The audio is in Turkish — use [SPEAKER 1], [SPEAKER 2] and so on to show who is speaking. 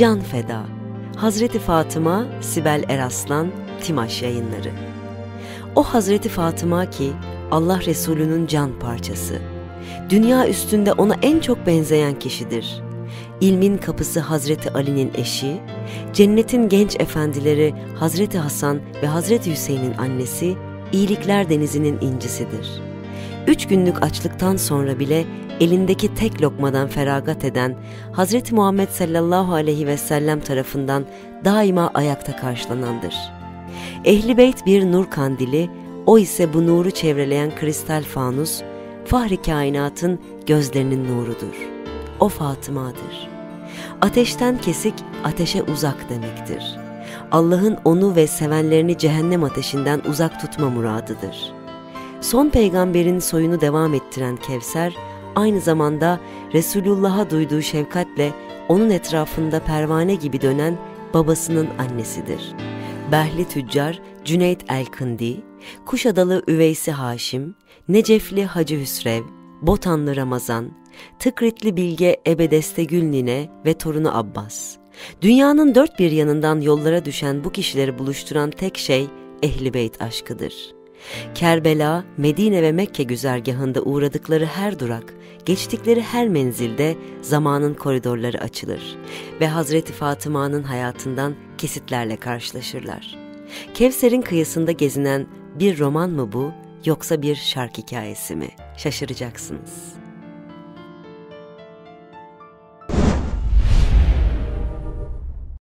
[SPEAKER 1] Can Feda Hazreti Fatıma, Sibel Eraslan, Timaş yayınları. O Hazreti Fatıma ki Allah Resulü'nün can parçası. Dünya üstünde ona en çok benzeyen kişidir. İlmin kapısı Hazreti Ali'nin eşi, cennetin genç efendileri Hazreti Hasan ve Hazreti Hüseyin'in annesi, iyilikler denizinin incisidir. Üç günlük açlıktan sonra bile elindeki tek lokmadan feragat eden Hz. Muhammed sallallahu aleyhi ve sellem tarafından daima ayakta karşılanandır. Ehli beyt bir nur kandili, o ise bu nuru çevreleyen kristal fanus, fahri kainatın gözlerinin nurudur. O Fatıma'dır. Ateşten kesik, ateşe uzak demektir. Allah'ın onu ve sevenlerini cehennem ateşinden uzak tutma muradıdır. Son peygamberin soyunu devam ettiren Kevser, aynı zamanda Resulullah'a duyduğu şefkatle onun etrafında pervane gibi dönen babasının annesidir. Behli Tüccar Cüneyt Elkindi, Kuşadalı Üveysi Haşim, Necefli Hacı Hüsrev, Botanlı Ramazan, Tıkritli Bilge Ebedeste Gülnine ve torunu Abbas. Dünyanın dört bir yanından yollara düşen bu kişileri buluşturan tek şey Ehli Beyt aşkıdır.'' Kerbela, Medine ve Mekke güzergahında uğradıkları her durak, geçtikleri her menzilde zamanın koridorları açılır ve Hazreti Fatıma'nın hayatından kesitlerle karşılaşırlar. Kevser'in kıyısında gezinen bir roman mı bu yoksa bir şark hikayesi mi? Şaşıracaksınız.''